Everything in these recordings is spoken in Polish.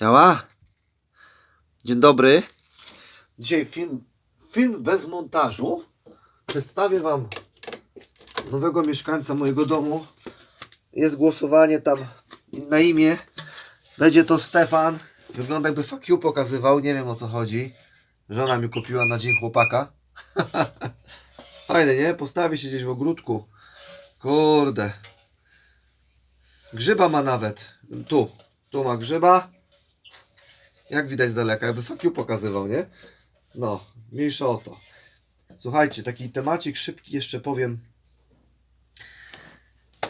Działa? Dzień dobry. Dzisiaj film, film bez montażu. Przedstawię Wam nowego mieszkańca mojego domu. Jest głosowanie tam na imię. Będzie to Stefan. Wygląda jakby fuck you pokazywał. Nie wiem o co chodzi. Żona mi kupiła na dzień chłopaka. Fajne, nie? Postawi się gdzieś w ogródku. Kurde. Grzyba ma nawet. Tu. Tu ma grzyba. Jak widać z daleka, jakby fuck you pokazywał, nie? No, mniejsza o to. Słuchajcie, taki temacik szybki jeszcze powiem.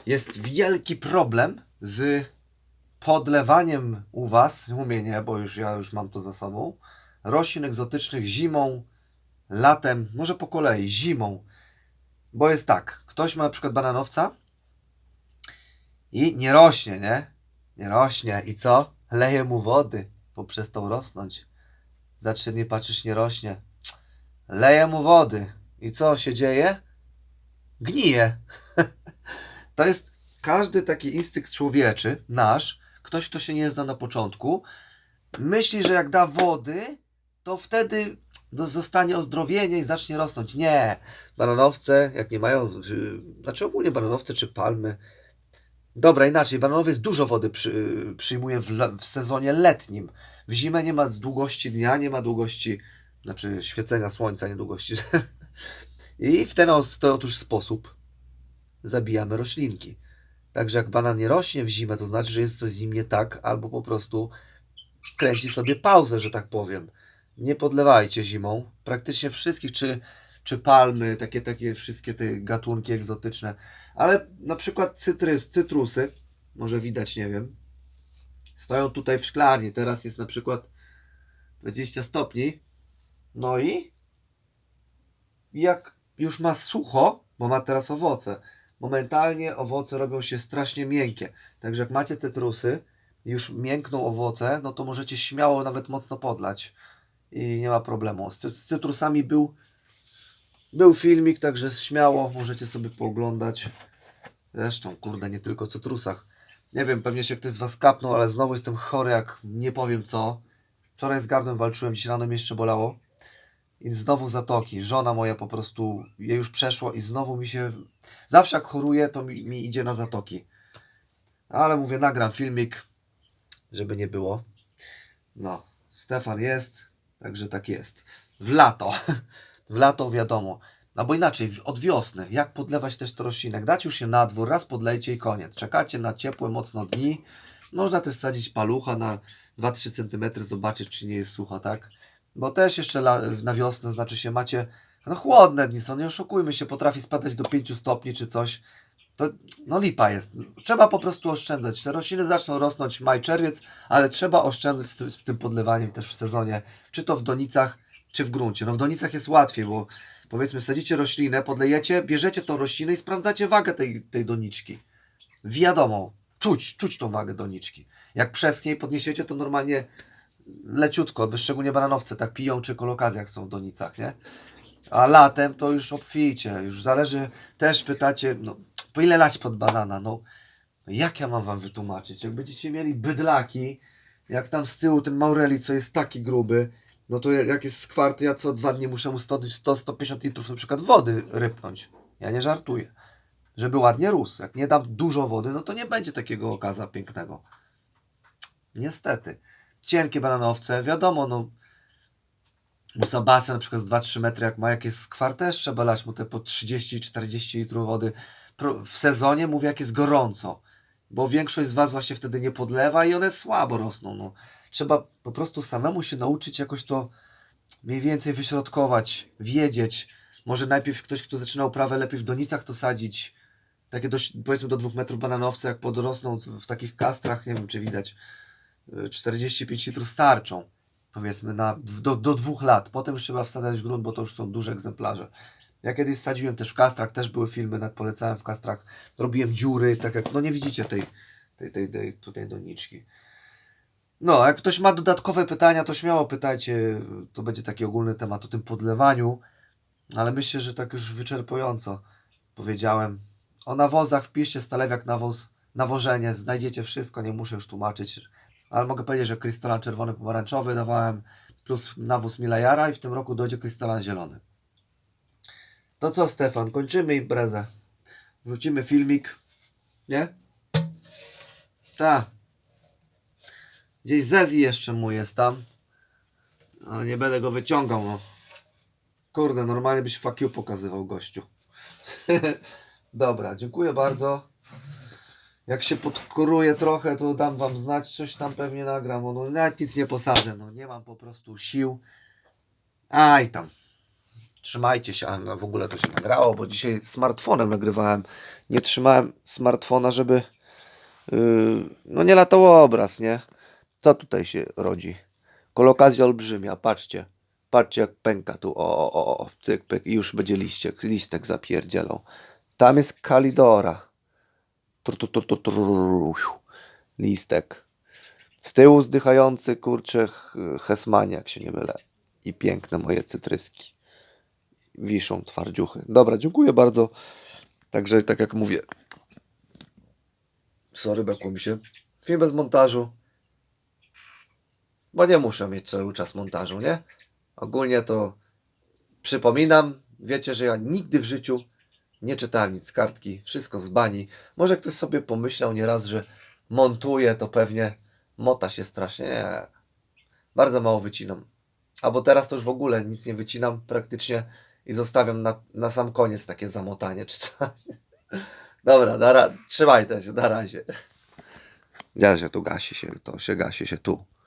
Jest wielki problem z podlewaniem u Was, u mnie nie, bo już ja już mam to za sobą, roślin egzotycznych zimą, latem, może po kolei, zimą. Bo jest tak, ktoś ma na przykład bananowca i nie rośnie, nie? Nie rośnie. I co? Leje mu wody, bo przestał rosnąć. Za trzy dni patrzysz, nie rośnie. Leje mu wody. I co się dzieje? Gnije. to jest każdy taki instynkt człowieczy, nasz, ktoś, kto się nie zna na początku, myśli, że jak da wody, to wtedy do- zostanie ozdrowienie i zacznie rosnąć. Nie. Bananowce, jak nie mają, znaczy ogólnie bananowce czy palmy, Dobra, inaczej. Bananowiec dużo wody przy, przyjmuje w, w sezonie letnim. W zimę nie ma długości dnia, nie ma długości, znaczy świecenia słońca, nie długości. I w ten to otóż sposób zabijamy roślinki. Także jak banan nie rośnie w zimę, to znaczy, że jest coś z nim nie tak, albo po prostu kręci sobie pauzę, że tak powiem. Nie podlewajcie zimą. Praktycznie wszystkich, czy, czy palmy, takie, takie wszystkie te gatunki egzotyczne, ale na przykład cytrys, cytrusy, może widać, nie wiem, stoją tutaj w szklarni. Teraz jest na przykład 20 stopni. No i jak już ma sucho, bo ma teraz owoce, momentalnie owoce robią się strasznie miękkie. Także jak macie cytrusy, już miękną owoce, no to możecie śmiało nawet mocno podlać i nie ma problemu. Z, cy- z cytrusami był był filmik, także śmiało możecie sobie pooglądać. Zresztą, kurde, nie tylko o cytrusach. Nie wiem, pewnie się ktoś z Was kapnął, ale znowu jestem chory, jak nie powiem co. Wczoraj z gardłem walczyłem, dzisiaj rano mnie jeszcze bolało. I znowu zatoki. Żona moja po prostu, jej już przeszło i znowu mi się... Zawsze jak choruję, to mi, mi idzie na zatoki. Ale mówię, nagram filmik, żeby nie było. No, Stefan jest, także tak jest. W lato. W lato wiadomo. Albo inaczej, w- od wiosny. Jak podlewać też to roślinek? Dać już się na dwór, raz podlejcie i koniec. Czekacie na ciepłe mocno dni. Można też sadzić palucha na 2-3 cm, zobaczyć czy nie jest sucho, tak? Bo też jeszcze na wiosnę, znaczy się macie no chłodne dni są, nie oszukujmy się, potrafi spadać do 5 stopni czy coś. To no lipa jest. Trzeba po prostu oszczędzać. Te rośliny zaczną rosnąć maj, czerwiec, ale trzeba oszczędzać z tym podlewaniem też w sezonie. Czy to w donicach, czy w gruncie. No w donicach jest łatwiej, bo powiedzmy sadzicie roślinę, podlejecie, bierzecie tą roślinę i sprawdzacie wagę tej, tej doniczki. Wiadomo, czuć, czuć tą wagę doniczki. Jak przeschnie i podniesiecie, to normalnie leciutko, by szczególnie bananowce tak piją, czy kolokazje jak są w donicach, nie? A latem to już obfijcie, już zależy, też pytacie, no po ile lać pod banana, no jak ja mam wam wytłumaczyć? Jak będziecie mieli bydlaki, jak tam z tyłu ten Maureli, co jest taki gruby, no to jak jest skwar, to ja co dwa dni muszę mu 100-150 litrów na przykład wody rypnąć. Ja nie żartuję. Żeby ładnie rósł. Jak nie dam dużo wody, no to nie będzie takiego okaza pięknego. Niestety. Cienkie bananowce, wiadomo, no Musabasia na przykład z 2-3 metry, jak ma jakieś skwar, też trzeba lać mu te po 30-40 litrów wody. W sezonie mówię, jak jest gorąco, bo większość z Was właśnie wtedy nie podlewa i one słabo rosną. No. Trzeba po prostu samemu się nauczyć jakoś to mniej więcej wyśrodkować, wiedzieć. Może najpierw ktoś, kto zaczyna uprawę, lepiej w donicach to sadzić. Takie dość, powiedzmy do 2 metrów bananowce, jak podrosną w, takich kastrach, nie wiem czy widać, y, 45 litrów starczą powiedzmy na, do, do dwóch lat. Potem już trzeba wsadzać grunt, bo to już są duże egzemplarze. Ja kiedyś sadziłem też w kastrach, też były filmy, nawet polecałem w kastrach. Robiłem dziury, tak jak, no nie widzicie tej, tej, tej, tej tutaj doniczki. No, jak ktoś ma dodatkowe pytania, to śmiało pytajcie. To będzie taki ogólny temat o tym podlewaniu, ale myślę, że tak już wyczerpująco powiedziałem. O nawozach wpiszcie stalewiak nawóz, nawożenie, znajdziecie wszystko, nie muszę już tłumaczyć. Ale mogę powiedzieć, że krystalan czerwony, pomarańczowy dawałem plus nawóz Milajara i w tym roku dojdzie krystalan zielony. To co Stefan, kończymy imprezę. Wrzucimy filmik. Nie? Tak. Gdzieś Zezi jeszcze mu jest tam. Ale nie będę go wyciągał, no. Kurde, normalnie byś fuck you pokazywał gościu. Dobra, dziękuję bardzo. Jak się podkuruje trochę, to dam wam znać, coś tam pewnie nagram. No, nawet nic nie posadzę, no nie mam po prostu sił. Aj tam. Trzymajcie się, a no, w ogóle to się nagrało, bo dzisiaj smartfonem nagrywałem. Nie trzymałem smartfona, żeby yy, no nie latał obraz, nie? Co tutaj się rodzi? Kolokazja olbrzymia, patrzcie. Patrzcie jak pęka tu, o, o, o, o, cyk, pyk i już będzie liściek, listek zapierdzielą. Tam jest kalidora. Tru, tru, tru, tru, tru, listek. Z tyłu zdychający, kurczę, Hesmanie, jak się nie mylę. I piękne moje cytryski. Wiszą twardziuchy. Dobra, dziękuję bardzo. Także, tak jak mówię. Sorry, bekło mi się. Film bez montażu. Bo nie muszę mieć cały czas montażu, nie? Ogólnie to przypominam, wiecie, że ja nigdy w życiu nie czytałem nic z kartki, wszystko z bani. Może ktoś sobie pomyślał nieraz, że montuję, to pewnie mota się strasznie. Nie. Bardzo mało wycinam. Albo teraz to już w ogóle nic nie wycinam praktycznie i zostawiam na, na sam koniec takie zamotanie czy coś. Dobra, na ra- trzymajcie się, na razie. Ja się tu gasi się, to się gasi się tu.